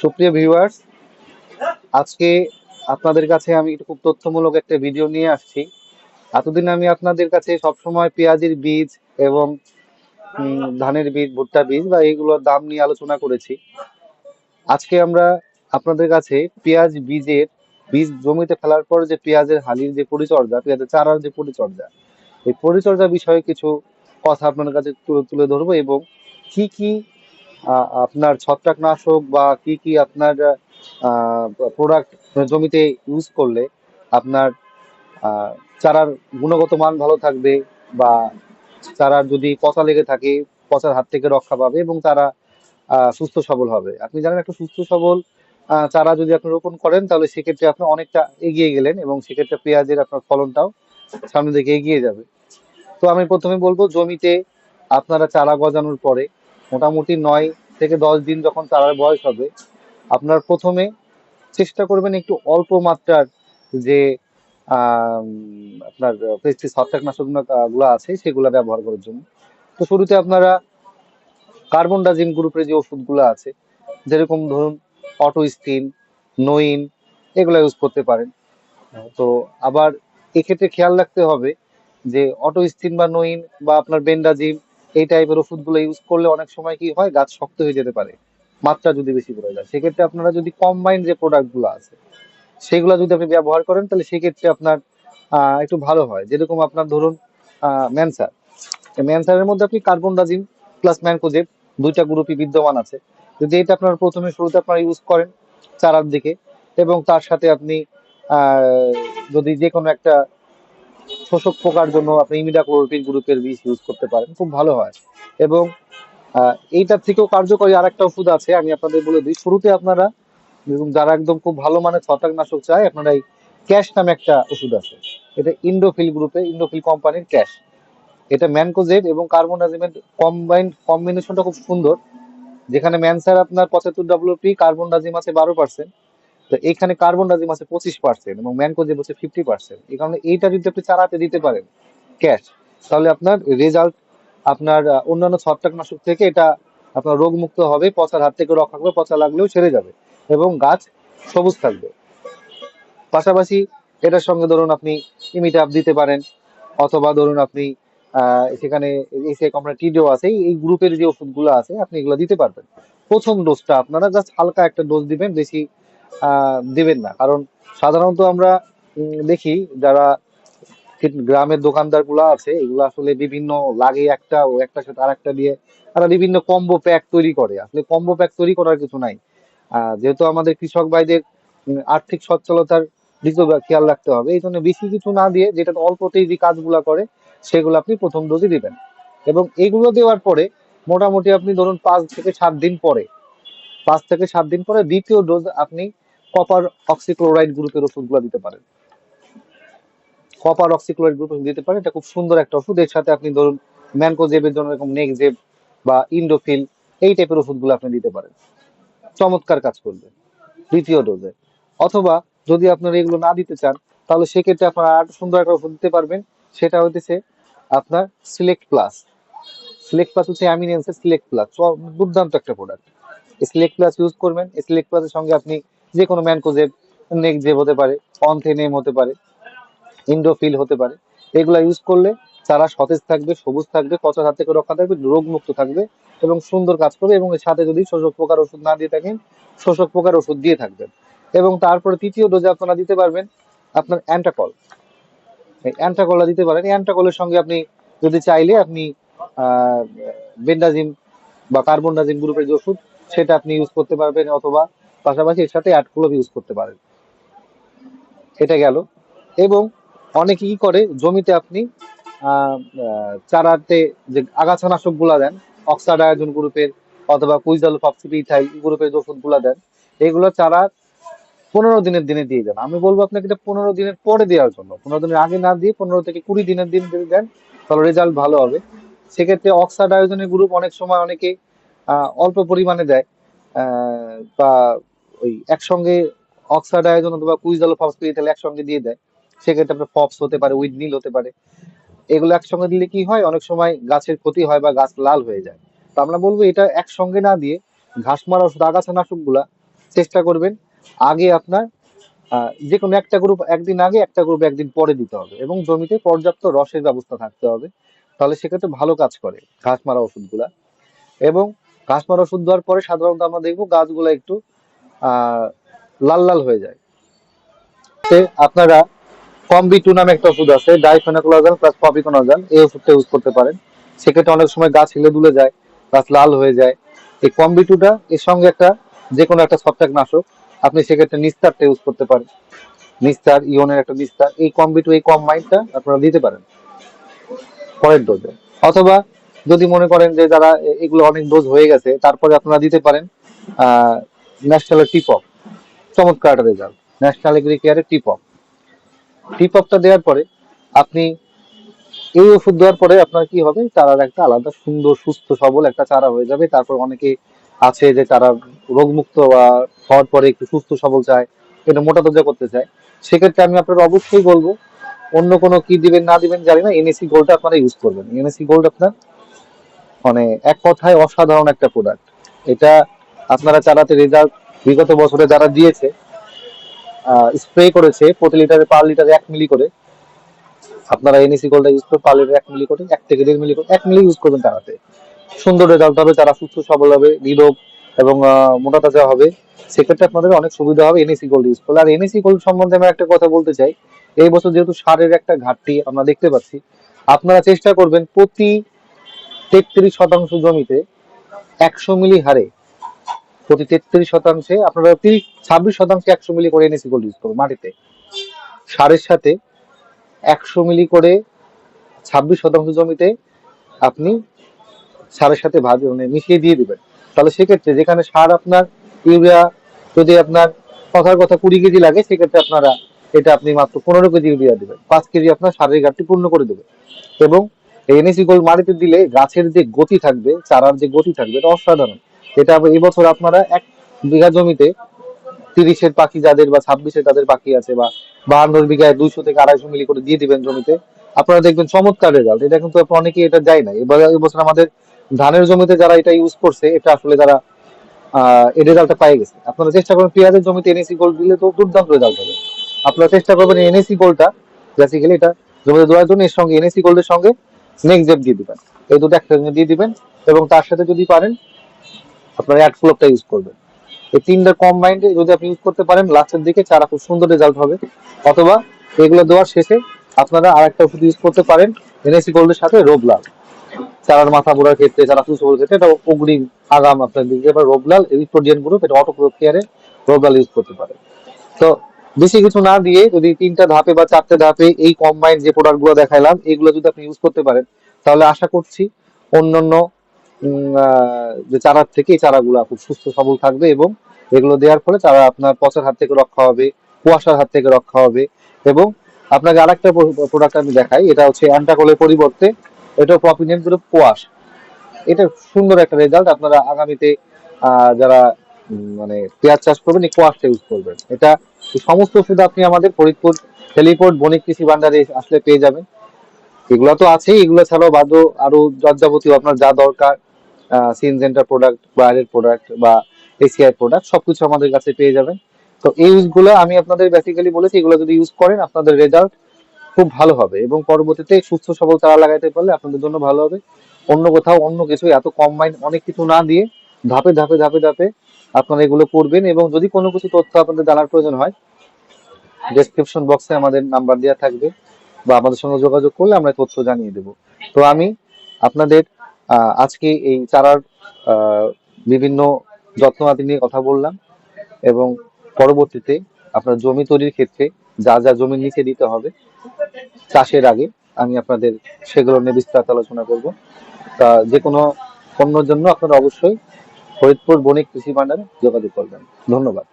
সুপ্রিয় ভিউয়ার্স আজকে আপনাদের কাছে আমি একটু খুব তথ্যমূলক একটা ভিডিও নিয়ে আসছি। এতদিন আমি আপনাদের কাছে সবসময় পেঁয়াজের বীজ এবং ধানের বীজ, ভুট্টা বীজ বা এইগুলোর দাম নিয়ে আলোচনা করেছি। আজকে আমরা আপনাদের কাছে পেঁয়াজ বীজের, বীজ জমিতে ফেলার পর যে পেঁয়াজের হালির যে পরিচর্যা, পেঁয়াজের চারার যে পরিচর্যা, এই পরিচর্যা বিষয়ে কিছু কথা আপনাদের কাছে তুলে তুলে ধরবো এবং কি কি আপনার ছত্রাকনাশক বা কি কি আপনার প্রোডাক্ট জমিতে ইউজ করলে আপনার চারার গুণগত মান ভালো থাকবে বা চারার যদি পচা লেগে থাকে, পচার হাত থেকে রক্ষা পাবে এবং তারা সুস্থ সবল হবে। আপনি জানেন একটা সুস্থ সবল চারা যদি আপনি রোপণ করেন, তাহলে সেক্ষেত্রে আপনি অনেকটা এগিয়ে গেলেন এবং সেক্ষেত্রে পেঁয়াজের আপনার ফলনটাও সামনের দিকে এগিয়ে যাবে। তো আমি প্রথমে বলব, জমিতে আপনারা চারা গজানোর পরে মোটামুটি নয় থেকে দশ দিন যখন চারার বয়স হবে, আপনার প্রথমে চেষ্টা করবেন একটু অল্প মাত্রার যে আপনার পেস্টিস ছত্রাকনাশকগুলো আছে সেগুলো ব্যবহার করার জন্য। তো শুরুতে আপনারা কার্বন ডাজিম গ্রুপের যে ওষুধগুলো আছে, যেরকম ধরুন অটো স্টিন নোইন, এগুলো ইউজ করতে পারেন। তো আবার এক্ষেত্রে খেয়াল রাখতে হবে যে অটো স্টিন বা নোইন বা আপনার বেন্ডাজিম এই টাইপের ওষুধগুলো ইউজ করলে অনেক সময় কি হয়, গাছ শক্ত হয়ে যেতে পারে, মাত্রা যদি বেশি পড়ে যায়। সেক্ষেত্রে আপনারা যদি কম্বাইন যে প্রোডাক্টগুলো আছে, সেগুলো যদি আপনি ব্যবহার করেন, তাহলে সেক্ষেত্রে আপনার একটু ভালো হয়। যেরকম আপনার ধরুন ম্যানসার। ম্যানসারের মধ্যে আপনি কার্বন ডাজিম প্লাস ম্যানকোজেব, দুইটা গ্রুপই বিদ্যমান আছে। যদি এটা আপনার প্রথমে শুরুতে আপনারা ইউজ করেন, চারার দিকে, এবং তার সাথে আপনি যদি যে কোনো একটা শোষক পোকার জন্য আপনি ইমিডাক্লোরোপিন গ্রুপের বীজ ইউজ করতে পারেন, খুব ভালো হয়। এবং এইটার থেকেও কার্যকরী আরেকটা ওষুধ আছে, আমি আপনাদের বলে দিই। শুরুতে আপনারা যারা একদম খুব ভালো মানের ছত্রাকনাশক চায়, আপনারা এই ক্যাশ নামে একটা ওষুধ আছে। এটা ইন্ডোফিল গ্রুপে, ইন্ডোফিল কোম্পানির ক্যাশ। এটা ম্যানকোজেড এবং কার্বনডাজিমের কম্বাইন্ড কম্বিনেশনটা খুব সুন্দর। যেখানে ম্যানসার আপনার পঁচাত্তর ডাব্লিউপি কার্বনডাজিম আছে বারো পার্সেন্ট তো এখানে কার্বন কার্বনডাজিম আছে পঁচিশ পার্সেন্ট এবং ম্যানকোজেব হচ্ছে ফিফটি পার্সেন্ট এই কারণে এইটা যদি আপনি চারাতে দিতে পারেন ক্যাশ তাহলে আপনার রেজাল্ট আপনার অন্যান্য ছত্রাকনাশক থেকে এটা আপনার রোগমুক্ত হবে, পচার হাত থেকে রক্ষা করবে, পচা লাগলেও ছেড়ে যাবে এবং গাছ সবুজ থাকবে। পাশাপাশি এটার সঙ্গে ধরুন আপনি ইমিটাপ দিতে পারেন, অথবা ধরুন আপনি সেখানে এসে কোম্পানি টিডিও আছে, এই- গ্রুপের যে ওষুধগুলো আছে, আপনি এগুলো দিতে পারবেন। প্রথম ডোজটা আপনারা জাস্ট হালকা একটা ডোজ দিবেন, বেশি দিবেন না। কারণ সাধারণত আমরা দেখি যারা গ্রামের দোকানদারগুলো আছে, এগুলো আসলে বিভিন্ন লাগে একটা, ও একটা সাথে আর একটা দিয়ে তারা বিভিন্ন কম্বো প্যাক তৈরি করে। আসলে কম্বো প্যাক তৈরি করার কিছু নাই। যেহেতু আমাদের কৃষক ভাইদের আর্থিক সচ্ছলতার দিকেও খেয়াল রাখতে হবে। এই জন্য বেশি কিছু না দিয়ে যেটা অল্পতেই যে কাজগুলা করে, সেগুলো আপনি প্রথম ডোজে দিবেন। এবং এগুলো দেওয়ার পরে মোটামুটি আপনি ধরুন পাঁচ থেকে সাত দিন পরে পাঁচ থেকে সাত দিন পরে দ্বিতীয় ডোজ আপনি কপার অক্সিক্লোরাইড গ্রুপের ওষুধগুলো দিতে পারেন। কপার অক্সিক্লোরাইড গ্রুপ দিতে পারেন, এটা খুব সুন্দর একটা ওষুধ। এর সাথে আপনি ধরুন ম্যানকোজেবের জন্য এরকম নেকজেব বা ইন্ডোফিল, এই টাইপের ওষুধগুলো আপনি দিতে পারেন। চমৎকার কাজ করবে দ্বিতীয় ডোজে অথবা যদি আপনারা এগুলো না দিতে চান, তাহলে সেক্ষেত্রে আপনারা আর সুন্দর একটা ওষুধ দিতে পারবেন। সেটা হইতেছে আপনার সিলেক্ট প্লাস সিলেক্ট প্লাস হচ্ছে অ্যামিনেন্সের সিলেক্ট প্লাস দুর্দান্ত একটা প্রোডাক্ট সিলেক্ট প্লাস ইউজ করবেন। সিলেক্ট প্লাসের সঙ্গে আপনি যে কোনো ম্যানকোজেব নেকজেব হতে পারে অনথেনেম হতে পারে ইন্ডোফিল হতে পারে। এগুলা ইউজ করলে চারা সতেজ থাকবে, সবুজ থাকবে পচার হাত থেকে রক্ষা থাকবে রোগ মুক্ত থাকবে এবং সুন্দর কাজ করবে এবং এর সাথে যদি শোষক পোকার ওষুধ না দিয়ে থাকেন, শোষক পোকার ওষুধ দিয়ে থাকবেন। এবং তারপরে তৃতীয় ডোজে আপনারা দিতে পারবেন আপনার অ্যান্টাকল অ্যান্টাকলটা দিতে পারেন। অ্যান্টাকলের সঙ্গে আপনি যদি চাইলে আপনি বেন্ডাজিম বা কার্বনডাজিম গ্রুপের যে ওষুধ সেটা আপনি ইউজ করতে পারবেন অথবা পাশাপাশি এর সাথে অ্যাডক্লোভ ইউজ করতে পারেন। এটা গেল। এবং অনেকে কি করে জমিতে আপনি চারাতে যে আগাছানাশকগুলা দেন অক্সাডায়োজন গ্রুপের অথবা কুইজাল ফক্সিপিথাইল গ্রুপের যে ওষুধগুলা দেন, এগুলো চারা পনেরো দিনের দিনে দিয়ে দেন। আমি বলব আপনাকে এটা পনেরো দিনের পরে দেওয়ার জন্য। পনেরো দিনের আগে না দিয়ে পনেরো থেকে কুড়ি দিনের দিন দেন, তাহলে রেজাল্ট ভালো হবে। সেক্ষেত্রে অক্সাডায়োজনের গ্রুপ অনেক সময় অনেকে অল্প পরিমাণে দেয়। বা ওই একসঙ্গে অক্সাডায়োজন অথবা কুইজাল তাহলে একসঙ্গে দিয়ে দেয়। সেক্ষেত্রে আপনার ফপস হতে পারে উইডনিল হতে পারে। এগুলো একসঙ্গে দিলে কি হয়? অনেক সময় গাছের ক্ষতি হয় বা গাছ লাল হয়ে যায়। তো আমরা বলব এটা একসঙ্গে না দিয়ে ঘাস মারা ওষুধ, আগাছা নাশকগুলা চেষ্টা করবেন। আগে আপনার যে কোনো একটা গ্রুপ একদিন আগে, একটা গ্রুপ একদিন পরে দিতে হবে এবং জমিতে পর্যাপ্ত রসের ব্যবস্থা থাকতে হবে। তাহলে সেক্ষেত্রে ভালো কাজ করে ঘাস মারা ওষুধগুলা। এবং ঘাস মারা ওষুধ দেওয়ার পরে সাধারণত আমরা দেখব গাছগুলো একটু লাল লাল হয়ে যায়। আপনারা কম্বি টু নামে একটা ওষুধ আছে ডাইফেনাক্লোজাল প্লাস পপিকোনাজাল এই ওষুধটা ইউজ করতে পারেন। সেক্ষেত্রে অনেক সময় গাছ হিলে দুলে যায়, গাছ লাল হয়ে যায়। এই কম্বি টুটা এর সঙ্গে একটা যে কোনো একটা ছত্রাক নাশক আপনি সেক্ষেত্রে নিস্তারটা ইউজ করতে পারেন। নিস্তার, ইওনের একটা নিস্তার, এই কম্বি টু এই কম কম্বাইনটা আপনারা দিতে পারেন। পরের ডোজে অথবা যদি মনে করেন যে যারা এগুলো অনেক ডোজ হয়ে গেছে, তারপরে আপনারা দিতে পারেন ন্যাশনাল টিপপ চমৎকার একটা রেজাল্ট ন্যাশনাল এগ্রি কেয়ারের টিপপ টিপপটা দেওয়ার পরে আপনি এই ওষুধ দেওয়ার পরে আপনার কি হবে? চারার একটা আলাদা সুন্দর, সুস্থ, সবল একটা চারা হয়ে যাবে। তারপর অনেকে আছে যে তারা রোগমুক্ত বা হওয়ার পরে একটু সুস্থ, সবল চায়, এটা মোটা তাজা করতে চায়। সেক্ষেত্রে আমি আপনার অবশ্যই বলব, অন্য কোনো কি দিবেন, না দিবেন, জানি না এনএসি গোল্ডটা আপনারা ইউজ করবেন। এনএসি গোল্ড আপনার মানে এক কথায় অসাধারণ একটা প্রোডাক্ট এটা আপনারা চারাতে রেজাল্ট বিগত বছরে যারা দিয়েছে স্প্রে করেছে, প্রতি লিটারে পার লিটারে এক মিলি করে, আপনারা এনএসি গোল্ডটা ইউজ করে পার লিটারে এক মিলি করে, এক থেকে দেড় মিলি করে, এক মিলি ইউজ করবেন চারাতে। সুন্দর রেজাল্ট হবে তারা সুস্থ, সবল হবে, নিরোগ এবং মোটা তাজা হবে। সেক্ষেত্রে আপনাদের অনেক সুবিধা হবে এনএসি গোল্ড ইউজ করলে। আর এনএসি গোল্ড সম্বন্ধে আমি একটা কথা বলতে চাই। এই বছর যেহেতু সারের একটা ঘাটতি আমরা দেখতে পাচ্ছি, আপনারা চেষ্টা করবেন প্রতি তেত্রিশ শতাংশ জমিতে একশো মিলি হারে, প্রতি তেত্রিশ শতাংশে আপনারা তিরিশ, ছাব্বিশ শতাংশে একশো মিলি করে এনেছি গোল্ড ইউজ মাটিতে। সারের সাথে একশো মিলি করে ছাব্বিশ শতাংশ জমিতে আপনি সারের সাথে ভাজ মানে মিশিয়ে দিয়ে দিবেন। তাহলে সেক্ষেত্রে যেখানে সার আপনার ইউরিয়া, যদি আপনার কথার কথা কুড়ি কেজি লাগে, সেক্ষেত্রে আপনারা এটা আপনি মাত্র পনেরো কেজি ইউরিয়া দেবেন। পাঁচ কেজি আপনার সারের ঘাটতি পূর্ণ করে দেবে। এবং এনএসি গোল্ড মাটিতে দিলে গাছের যে গতি থাকবে, চারার যে গতি থাকবে, এটা অসাধারণ। এটা এবছর আপনারা এক বিঘা জমিতে তিরিশের পাখি যাদের বা ছাব্বিশের তাদের পাখি আছে বা বাহান্নর বিঘায় দুইশো থেকে আড়াইশো মিলি করে দিয়ে দিবেন জমিতে, আপনারা দেখবেন চমৎকার রেজাল্ট এটা কিন্তু অনেকেই এটা যায় না এবার এবছর আমাদের ধানের জমিতে যারা এটা ইউজ করছে, এটা আসলে তারা আহ, এই রেজাল্টটা পেয়ে গেছে। আপনারা চেষ্টা করবেন পেঁয়াজের জমিতে এনএসি গোল্ড দিলে তো দুর্দান্ত রেজাল্ট হবে। আপনারা চেষ্টা করবেন এনএসি গোল্ডটা বেসিক্যালি এটা জমিতে দেওয়ার জন্য এর সঙ্গে এনএসি গোল্ডের সঙ্গে নেক্সট দিয়ে দিবেন। এই দুটো একসঙ্গে দিয়ে দিবেন এবং তার সাথে যদি পারেন, আপনারা অ্যাড ফ্লোপটা ইউজ করবেন। এই তিনটা কম্বাইন্ডে যদি আপনি ইউজ করতে পারেন, লাস্টের দিকে চারা খুব সুন্দর রেজাল্ট হবে। অথবা এগুলো দেওয়ার শেষে আপনারা আরেকটা ওষুধ ইউজ করতে পারেন এনএসি গোল্ডের সাথে রোবলাল। চারার মাথা বোড়ার ক্ষেত্রে চারা সুসবল ক্ষেত্রে, এটা অগ্রিম আগাম আপনার দিকে। রোবলাল এরিথ্রোডিয়ান গ্রুপ এটা অটো কেয়ারে রোবলাল ইউজ করতে পারে। তো বেশি কিছু না দিয়ে যদি তিনটা ধাপে বা চারটে ধাপে এই কম্বাইন যে প্রোডাক্টগুলো দেখাইলাম, এগুলো যদি আপনি ইউজ করতে পারেন, তাহলে আশা করছি অন্যান্য যে চারার থেকে এই চারাগুলো খুব সুস্থ সবল থাকবে এবং এগুলো দেওয়ার ফলে চারা আপনার পচার হাত থেকে রক্ষা হবে, কুয়াশার হাত থেকে রক্ষা হবে এবং আপনাকে আরেকটা প্রোডাক্ট আমি দেখাই, এটা হচ্ছে অ্যান্টাকলের পরিবর্তে, এটা প্রপিনেন্ট গ্রুপ কোয়াশ। এটা সুন্দর একটা রেজাল্ট আপনারা আগামীতে যারা মানে পেঁয়াজ চাষ করবেন এই কোয়াশটা ইউজ করবেন। এটা সমস্ত ওষুধ আপনি আমাদের ফরিদপুর হেলিপোর্ট বণিক কৃষি ভান্ডারে আসলে পেয়ে যাবেন। এগুলো তো আছেই, এগুলো ছাড়াও বাদও আরও যাবতীয় আপনার যা দরকার সিনজেন্টার প্রোডাক্ট বাইরের প্রোডাক্ট বা এসিআই প্রোডাক্ট সবকিছু আমাদের কাছে পেয়ে যাবেন। তো এই ইউজগুলো আমি আপনাদের বেসিক্যালি বলেছি, এগুলো যদি ইউজ করেন, আপনাদের রেজাল্ট খুব ভালো হবে এবং পরবর্তীতে সুস্থ সবল চারা লাগাইতে পারলে আপনাদের জন্য ভালো হবে। অন্য কোথাও অন্য কিছু এত কম্বাইন অনেক কিছু না দিয়ে ধাপে ধাপে ধাপে ধাপে আপনারা এগুলো করবেন এবং যদি কোনো কিছু তথ্য আপনাদের জানার প্রয়োজন হয় ডেসক্রিপশন বক্সে আমাদের নাম্বার দেওয়া থাকবে বা আমাদের সঙ্গে যোগাযোগ করলে আমরা তথ্য জানিয়ে দেব। তো আমি আপনাদের আজকে এই চারার বিভিন্ন যত্নআদি নিয়ে কথা বললাম এবং পরবর্তীতে আপনার জমি তৈরির ক্ষেত্রে যা যা জমির নিচে দিতে হবে চাষের আগে আমি আপনাদের সেগুলো নিয়ে বিস্তারিত আলোচনা করব। তা যে কোনো পণ্যের জন্য আপনারা অবশ্যই ফরিদপুর বণিক কৃষি ভান্ডারে যোগাযোগ করবেন। ধন্যবাদ।